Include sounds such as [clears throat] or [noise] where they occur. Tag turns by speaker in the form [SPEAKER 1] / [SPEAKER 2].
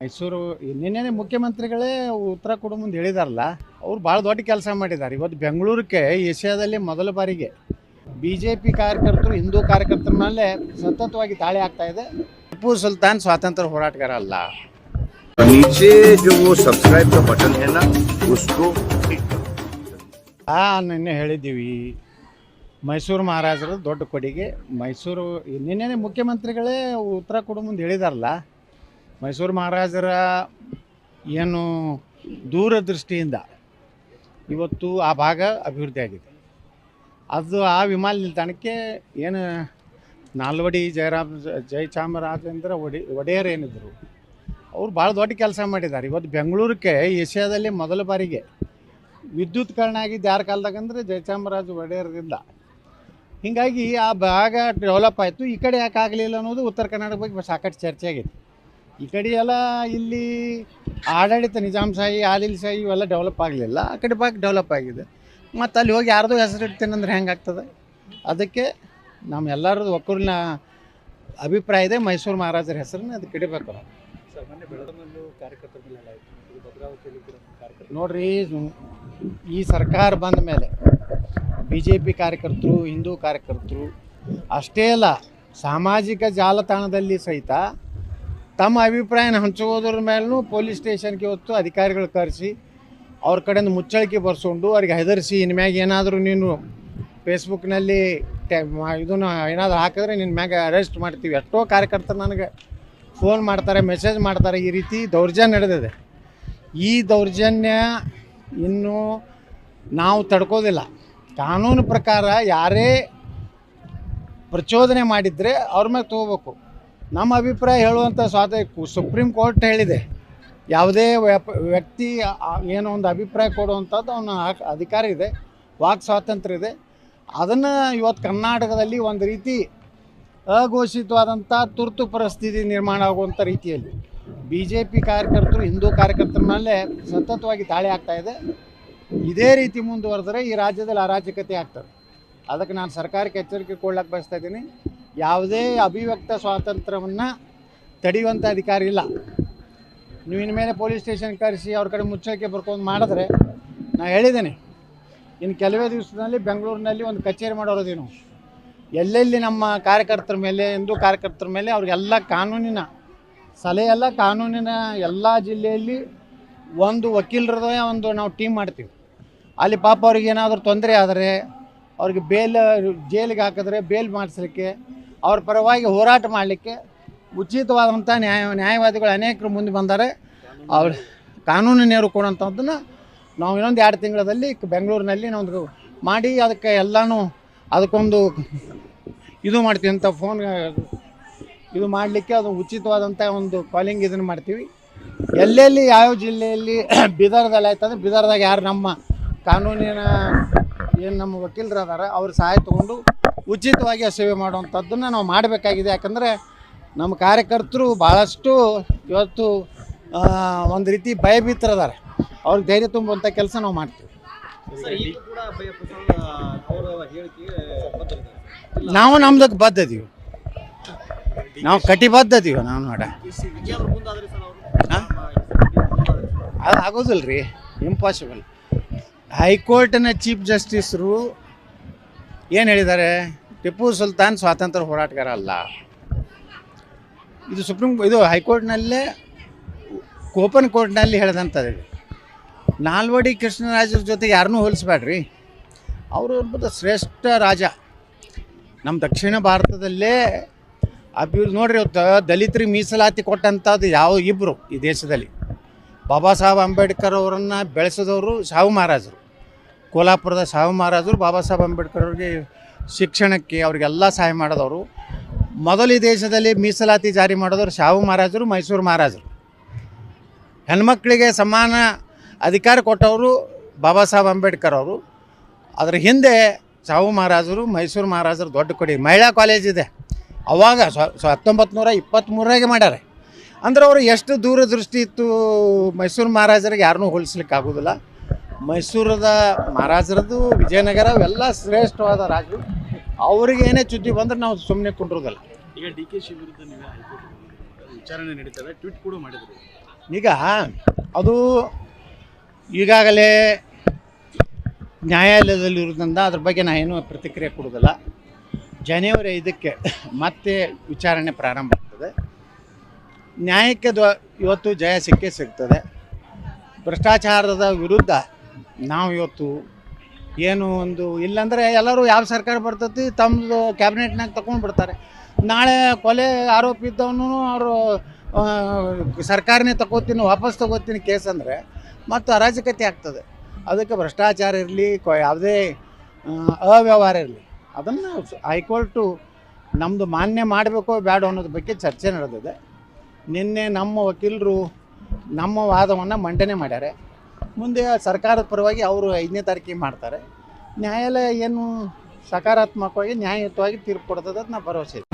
[SPEAKER 1] ಮೈಸೂರು ನಿನ್ನೆ ಮುಖ್ಯಮಂತ್ರಿಗಳೇ ಉತ್ತರ ಕೊಡೋ ಮುಂದೆ ಹೇಳಿದಾರಲ್ಲ ಅವ್ರು ಭಾಳ ದೊಡ್ಡ ಕೆಲಸ ಮಾಡಿದ್ದಾರೆ ಇವತ್ತು ಬೆಂಗಳೂರಿಗೆ ಏಷ್ಯಾದಲ್ಲಿ ಮೊದಲ ಬಾರಿಗೆ ಬಿ ಜೆ ಪಿ ಕಾರ್ಯಕರ್ತರು ಹಿಂದೂ ಕಾರ್ಯಕರ್ತರ ಮೇಲೆ ಸತತವಾಗಿ ದಾಳಿ ಆಗ್ತಾ ಇದೆ ಟಿಪ್ಪು ಸುಲ್ತಾನ್ ಸ್ವಾತಂತ್ರ್ಯ ಹೋರಾಟಗಾರ ಅಲ್ಲ
[SPEAKER 2] नीचे जो वो सब्सक्राइब का बटन है ना उसको क्लिक करो
[SPEAKER 1] ಆ ನಿನ್ನೆ ಹೇಳಿದ್ದೀವಿ ಮೈಸೂರು ಮಹಾರಾಜರ ದೊಡ್ಡ ಕೊಡುಗೆ ಮೈಸೂರು ನಿನ್ನೆ ಮುಖ್ಯಮಂತ್ರಿಗಳೇ ಉತ್ತರ ಕೊಡೋ ಮುಂದೆ ಹೇಳಿದಾರಲ್ಲ ಮೈಸೂರು ಮಹಾರಾಜರ ಏನು ದೂರದೃಷ್ಟಿಯಿಂದ ಇವತ್ತು ಆ ಭಾಗ ಅಭಿವೃದ್ಧಿ ಆಗಿದೆ. ಅದು ಆ ವಿಮಾನ ನಿಲ್ದಾಣಕ್ಕೆ ಏನು ನಾಲ್ವಡಿ ಜಯರಾಮ್ ಜಯಚಾಮರಾಜೇಂದ್ರ ಒಡೆ, ಒಡೆಯರ್ ಏನಿದ್ರು, ಅವ್ರು ಭಾಳ ದೊಡ್ಡ ಕೆಲಸ ಮಾಡಿದ್ದಾರೆ. ಇವತ್ತು ಬೆಂಗಳೂರಿಗೆ ಏಷ್ಯಾದಲ್ಲಿ ಮೊದಲ ಬಾರಿಗೆ ವಿದ್ಯುತ್ ಕಾರಣ ಆಗಿದ್ದು ಯಾರ ಕಾಲದಾಗ ಅಂದರೆ ಜಯಚಾಮರಾಜ ಒಡೆಯರ್ದಿಂದ. ಹೀಗಾಗಿ ಆ ಭಾಗ ಡೆವಲಪ್ ಆಯಿತು. ಈ ಕಡೆ ಯಾಕೆ ಆಗಲಿಲ್ಲ ಅನ್ನೋದು ಉತ್ತರ ಕರ್ನಾಟಕ ಬಗ್ಗೆ ಸಾಕಷ್ಟು ಚರ್ಚೆ ಆಗೈತಿ ಈ ಕಡೆ ಎಲ್ಲ ಇಲ್ಲಿ ಆಡಳಿತ ನಿಜಾಮ್ಶಾಹಿ ಆದಿಲ್ಶಾಹಿ ಇವೆಲ್ಲ ಡೆವಲಪ್ ಆಗಲಿಲ್ಲ. ಆ ಕಡೆ ಭಾಗ ಡೆವಲಪ್ ಆಗಿದೆ. ಮತ್ತು ಅಲ್ಲಿ ಹೋಗಿ ಯಾರ್ದೋ ಹೆಸರು ಇಡ್ತೇನೆಂದ್ರೆ ಹೆಂಗೆ ಆಗ್ತದೆ? ಅದಕ್ಕೆ ನಮ್ಮ ಎಲ್ಲರದ್ದು ಒಕ್ಕೂರಿನ ಅಭಿಪ್ರಾಯ ಇದೆ. ಮೈಸೂರು ಮಹಾರಾಜರ ಹೆಸರನ್ನ ಅದಕ್ಕೆ ಇಡಬೇಕು ನಾವು ನೋಡ್ರಿ ಈ ಸರ್ಕಾರ ಬಂದ ಮೇಲೆ ಬಿ ಜೆ ಪಿ ಕಾರ್ಯಕರ್ತರು ಹಿಂದೂ ಕಾರ್ಯಕರ್ತರು ಅಷ್ಟೇ ಅಲ್ಲ ಸಾಮಾಜಿಕ ಜಾಲತಾಣದಲ್ಲಿ ಸಹಿತ ತಮ್ಮ ಅಭಿಪ್ರಾಯನ ಹಂಚೋದ್ರ ಮೇಲೂ ಪೊಲೀಸ್ ಸ್ಟೇಷನ್ಗೆ ಹೊತ್ತು ಅಧಿಕಾರಿಗಳು ಕರೆಸಿ ಅವ್ರ ಕಡೆಯಿಂದ ಮುಚ್ಚಳಿಕೆ ಬರ್ಸ್ಕೊಂಡು ಅವ್ರಿಗೆ ಹೆದರಿಸಿ, ಇನ್ಮ್ಯಾಗ ಏನಾದರೂ ನೀನು ಫೇಸ್ಬುಕ್ನಲ್ಲಿ ಇದನ್ನು ಏನಾದರೂ ಹಾಕಿದ್ರೆ ನಿನ್ನ ಮ್ಯಾಗ ಅರೆಸ್ಟ್ ಮಾಡ್ತೀವಿ. ಎಷ್ಟೋ ಕಾರ್ಯಕರ್ತರು ನನಗೆ ಫೋನ್ ಮಾಡ್ತಾರೆ, ಮೆಸೇಜ್ ಮಾಡ್ತಾರೆ. ಈ ರೀತಿ ದೌರ್ಜನ್ಯ ನಡೆದಿದೆ. ಈ ದೌರ್ಜನ್ಯ ಇನ್ನೂ ನಾವು ತಡ್ಕೋದಿಲ್ಲ. ಕಾನೂನು ಪ್ರಕಾರ ಯಾರೇ ಪ್ರಚೋದನೆ ಮಾಡಿದರೆ ಅವ್ರ ಮೇಲೆ ತೊಗೋಬೇಕು. ನಮ್ಮ ಅಭಿಪ್ರಾಯ ಹೇಳುವಂಥ ಸ್ವಾತಂತ್ರ್ಯ ಸುಪ್ರೀಂ ಕೋರ್ಟ್ ಹೇಳಿದೆ. ಯಾವುದೇ ವ್ಯಕ್ತಿ ಏನೋ ಒಂದು ಅಭಿಪ್ರಾಯ ಕೊಡುವಂಥದ್ದು ಅವನ ಅಧಿಕಾರ ಇದೆ, ವಾಕ್ ಸ್ವಾತಂತ್ರ್ಯ ಇದೆ. ಅದನ್ನು ಇವತ್ತು ಕರ್ನಾಟಕದಲ್ಲಿ ಒಂದು ರೀತಿ ಅಘೋಷಿತವಾದಂಥ ತುರ್ತು ಪರಿಸ್ಥಿತಿ ನಿರ್ಮಾಣ ಆಗುವಂಥ ರೀತಿಯಲ್ಲಿ ಬಿ ಜೆ ಪಿ ಕಾರ್ಯಕರ್ತರು, ಹಿಂದೂ ಕಾರ್ಯಕರ್ತರ ಮೇಲೆ ಸತತವಾಗಿ ದಾಳಿ ಆಗ್ತಾ ಇದೆ. ಇದೇ ರೀತಿ ಮುಂದುವರೆದ್ರೆ ಈ ರಾಜ್ಯದಲ್ಲಿ ಅರಾಜಕತೆ ಆಗ್ತದೆ. ಅದಕ್ಕೆ ನಾನು ಸರ್ಕಾರಕ್ಕೆ ಎಚ್ಚರಿಕೆ ಕೊಡ್ಲಿಕ್ಕೆ ಬಯಸ್ತಾ ಇದ್ದೀನಿ. ಯಾವುದೇ ಅಭಿವ್ಯಕ್ತ ಸ್ವಾತಂತ್ರ್ಯವನ್ನು ತಡೆಯುವಂಥ ಅಧಿಕಾರ ಇಲ್ಲ. ನೀವು ಇನ್ಮೇಲೆ ಪೊಲೀಸ್ ಸ್ಟೇಷನ್ ಕರೆಸಿ ಅವ್ರ ಕಡೆ ಮುಚ್ಚಳಿಕೆ ಬರ್ಕೊಂಡು ಮಾಡಿದ್ರೆ ನಾನು ಹೇಳಿದ್ದೇನೆ. ಇನ್ನು ಕೆಲವೇ ದಿವಸದಲ್ಲಿ ಬೆಂಗಳೂರಿನಲ್ಲಿ ಒಂದು ಕಚೇರಿ ಮಾಡೋರೋದೇನು. ಎಲ್ಲೆಲ್ಲಿ ನಮ್ಮ ಕಾರ್ಯಕರ್ತರ ಮೇಲೆ, ಹಿಂದೂ ಕಾರ್ಯಕರ್ತರ ಮೇಲೆ ಅವ್ರಿಗೆಲ್ಲ ಕಾನೂನಿನ, ಸಲಹೆಯೆಲ್ಲ ಕಾನೂನಿನ ಎಲ್ಲ ಜಿಲ್ಲೆಯಲ್ಲಿ ಒಂದು ವಕೀಲರದ ಒಂದು ನಾವು ಟೀಮ್ ಮಾಡ್ತೀವಿ. ಅಲ್ಲಿ ಪಾಪ ಅವ್ರಿಗೆ ಏನಾದರೂ ತೊಂದರೆ ಆದರೆ ಅವ್ರಿಗೆ ಬೇಲ್, ಜೈಲಿಗೆ ಹಾಕಿದ್ರೆ ಬೇಲ್ ಮಾಡಿಸ್ಲಿಕ್ಕೆ ಅವ್ರ ಪರವಾಗಿ ಹೋರಾಟ ಮಾಡಲಿಕ್ಕೆ ಉಚಿತವಾದಂಥ ನ್ಯಾಯ, ನ್ಯಾಯವಾದಿಗಳು ಅನೇಕರು ಮುಂದೆ ಬಂದ್ದಾರೆ ಅವ್ರ ಕಾನೂನು ನೆರವು ಕೊಡೋಂಥದ್ದನ್ನು ನಾವು ಇನ್ನೊಂದು ಎರಡು ತಿಂಗಳಲ್ಲಿ ಬೆಂಗಳೂರಿನಲ್ಲಿ ನಾವು ಮಾಡಿ ಅದಕ್ಕೆ ಎಲ್ಲನೂ ಅದಕ್ಕೊಂದು ಇದು ಮಾಡ್ತೀವಿ ಅಂತ ಫೋನ್ ಇದು ಮಾಡಲಿಕ್ಕೆ ಅದು ಉಚಿತವಾದಂಥ ಒಂದು ಕಾಲಿಂಗ್ ಇದನ್ನು ಮಾಡ್ತೀವಿ. ಎಲ್ಲೆಲ್ಲಿ ಯಾವ ಜಿಲ್ಲೆಯಲ್ಲಿ [clears throat] ಬೀದರ್ದಲ್ಲಿ ಆಯ್ತಂದ್ರೆ ಬೀದರ್ದಾಗ ಯಾರು ನಮ್ಮ ಕಾನೂನಿನ ಏನು ನಮ್ಮ ವಕೀಲರು ಅದಾರ, ಅವ್ರ ಸಹಾಯ ತೊಗೊಂಡು ಉಚಿತವಾಗಿ ಆ ಸೇವೆ ಮಾಡುವಂಥದ್ದನ್ನು ನಾವು ಮಾಡಬೇಕಾಗಿದೆ. ಯಾಕಂದರೆ ನಮ್ಮ ಕಾರ್ಯಕರ್ತರು ಭಾಳಷ್ಟು ಇವತ್ತು ಒಂದು ರೀತಿ ಭಯಭೀತರದಾರೆ ಅವ್ರಿಗೆ ಧೈರ್ಯ ತುಂಬುವಂಥ ಕೆಲಸ ನಾವು ಮಾಡ್ತೀವಿ. ನಾವು ನಮ್ದಕ್ಕೆ ಬದ್ಧ ಇದೀವಿ ನಾವು ಕಟಿಬದ್ಧ ಇದೀವಿ ನಾವು ನೋಡ. ಅದು ಆಗೋದಿಲ್ಲ ರೀ ಇಂಪಾಸಿಬಲ್ ಹೈಕೋರ್ಟ್ನ ಚೀಫ್ ಜಸ್ಟಿಸರು ಏನು ಹೇಳಿದ್ದಾರೆ? ಟಿಪ್ಪು ಸುಲ್ತಾನ್ ಸ್ವಾತಂತ್ರ್ಯ ಹೋರಾಟಗಾರ ಅಲ್ಲ. ಇದು ಸುಪ್ರೀಂ ಇದು ಹೈಕೋರ್ಟ್ನಲ್ಲೇ ಕೋಪನ್ ಕೋರ್ಟ್ನಲ್ಲಿ ಹೇಳಿದಂಥದ್ದು. ನಾಲ್ವಡಿ ಕೃಷ್ಣರಾಜರ ಜೊತೆ ಯಾರನ್ನೂ ಹೋಲಿಸ್ಬೇಡ್ರಿ. ಅವರು ಶ್ರೇಷ್ಠ ರಾಜ. ನಮ್ಮ ದಕ್ಷಿಣ ಭಾರತದಲ್ಲೇ ಅಭಿವೃದ್ಧಿ ನೋಡ್ರಿ ಇವತ್ತು ದಲಿತರಿಗೆ ಮೀಸಲಾತಿ ಕೊಟ್ಟಂಥದ್ದು ಯಾವ ಇಬ್ಬರು ಈ ದೇಶದಲ್ಲಿ? ಬಾಬಾ ಸಾಹೇಬ್ ಅಂಬೇಡ್ಕರ್ ಅವರನ್ನು ಬೆಳೆಸಿದವರು ಶಾಹು ಮಹಾರಾಜರು. ಕೋಲ್ಹಾಪುರದ ಸಾಹು ಮಹಾರಾಜರು ಬಾಬಾ ಸಾಹೇಬ್ ಅಂಬೇಡ್ಕರ್ ಅವ್ರಿಗೆ ಶಿಕ್ಷಣಕ್ಕೆ ಅವರಿಗೆಲ್ಲ ಸಹಾಯ ಮಾಡಿದವರು. ಮೊದಲ ಈ ದೇಶದಲ್ಲಿ ಮೀಸಲಾತಿ ಜಾರಿ ಮಾಡಿದವರು ಶಾಹು ಮಹಾರಾಜರು, ಮೈಸೂರು ಮಹಾರಾಜರು. ಹೆಣ್ಮಕ್ಳಿಗೆ ಸಮಾನ ಅಧಿಕಾರ ಕೊಟ್ಟವರು ಬಾಬಾ ಸಾಹೇಬ್ ಅಂಬೇಡ್ಕರ್ ಅವರು. ಅದರ ಹಿಂದೆ ಶಾಹು ಮಹಾರಾಜರು, ಮೈಸೂರು ಮಹಾರಾಜರು ದೊಡ್ಡ ಕೊಡಿ, ಮಹಿಳಾ ಕಾಲೇಜ್ ಇದೆ. ಅವಾಗ ಸೊ ಹತ್ತೊಂಬತ್ತು ನೂರ ಇಪ್ಪತ್ತ್ಮೂರಾಗೆ ಮಾಡ್ಯಾರೆ. ಅಂದ್ರೆ ಅವರು ಎಷ್ಟು ದೂರದೃಷ್ಟಿ ಇತ್ತು ಮೈಸೂರು ಮಹಾರಾಜರಿಗೆ ಯಾರನ್ನೂ ಹೋಲಿಸ್ಲಿಕ್ಕೆ ಆಗೋದಿಲ್ಲ ಮೈಸೂರದ ಮಹಾರಾಜರದ್ದು ವಿಜಯನಗರ ಅವೆಲ್ಲ ಶ್ರೇಷ್ಠವಾದ ರಾಜರು. ಅವ್ರಿಗೆ ಏನೇ ಚುದ್ದಿ ಬಂದ್ರೆ ನಾವು ಸುಮ್ಮನೆ ಕುಂಡ್ರೋದಲ್ಲ.
[SPEAKER 3] ಈಗ ಡಿ ಕೆ ಶಿ ವಿರುದ್ಧ ನೀವೇ ಹೈಕೋರ್ಟ್ ವಿಚಾರಣೆ ನಡೀತದೆ ಟ್ವೀಟ್ ಕೂಡ ಮಾಡಿದ್ರು.
[SPEAKER 1] ಈಗ ಅದು ಈಗಾಗಲೇ ನ್ಯಾಯಾಲಯದಲ್ಲಿರೋದ್ರಿಂದ ಅದ್ರ ಬಗ್ಗೆ ನಾ ಏನು ಪ್ರತಿಕ್ರಿಯೆ ಕೊಡೋದಿಲ್ಲ ಜನವರಿ ಐದಕ್ಕೆ ಮತ್ತೆ ವಿಚಾರಣೆ ಪ್ರಾರಂಭ ಆಗ್ತದೆ. ನ್ಯಾಯಕ್ಕೆ ದ್ವ ಇವತ್ತು ಜಯ ಸಿಕ್ಕೇ ಸಿಗ್ತದೆ. ಭ್ರಷ್ಟಾಚಾರದ ವಿರುದ್ಧ ನಾವು ಇವತ್ತು ಏನು ಒಂದು ಇಲ್ಲಾಂದರೆ ಎಲ್ಲರೂ ಯಾವ ಸರ್ಕಾರ ಬರ್ತೈತಿ ತಮ್ಮದು ಕ್ಯಾಬಿನೆಟ್ನಾಗ ತಗೊಂಡು ಬಿಡ್ತಾರೆ. ನಾಳೆ ಕೊಲೆ ಆರೋಪಿ ಇದ್ದವನು ಅವರು ಸರ್ಕಾರನೇ ತಗೋತೀನಿ ವಾಪಸ್ ತಗೋತೀನಿ ಕೇಸ್ ಅಂದರೆ ಮತ್ತು ಅರಾಜಕತೆ ಆಗ್ತದೆ. ಅದಕ್ಕೆ ಭ್ರಷ್ಟಾಚಾರ ಇರಲಿ, ಕೊ, ಯಾವುದೇ ಅವ್ಯವಹಾರ ಇರಲಿ, ಅದನ್ನು ಹೈಕೋರ್ಟು ನಮ್ಮದು ಮಾನ್ಯ ಮಾಡಬೇಕೋ ಬೇಡ ಅನ್ನೋದ್ರ ಬಗ್ಗೆ ಚರ್ಚೆ ನಡೆದಿದೆ. ನಿನ್ನೆ ನಮ್ಮ ವಕೀಲರು ನಮ್ಮ ವಾದವನ್ನು ಮಂಡನೆ ಮಾಡ್ಯಾರೆ. ಮುಂದೆ ಸರ್ಕಾರದ ಪರವಾಗಿ ಅವರು ಐದನೇ ತಾರೀಕಿಗೆ ಮಾಡ್ತಾರೆ. ನ್ಯಾಯಾಲಯ ಏನು ಸಕಾರಾತ್ಮಕವಾಗಿ, ನ್ಯಾಯಯುತವಾಗಿ ತೀರ್ಪು ಕೊಡ್ತದೆ ಅಂತ ನಾ ಭರವಸೆ ಇದೆ.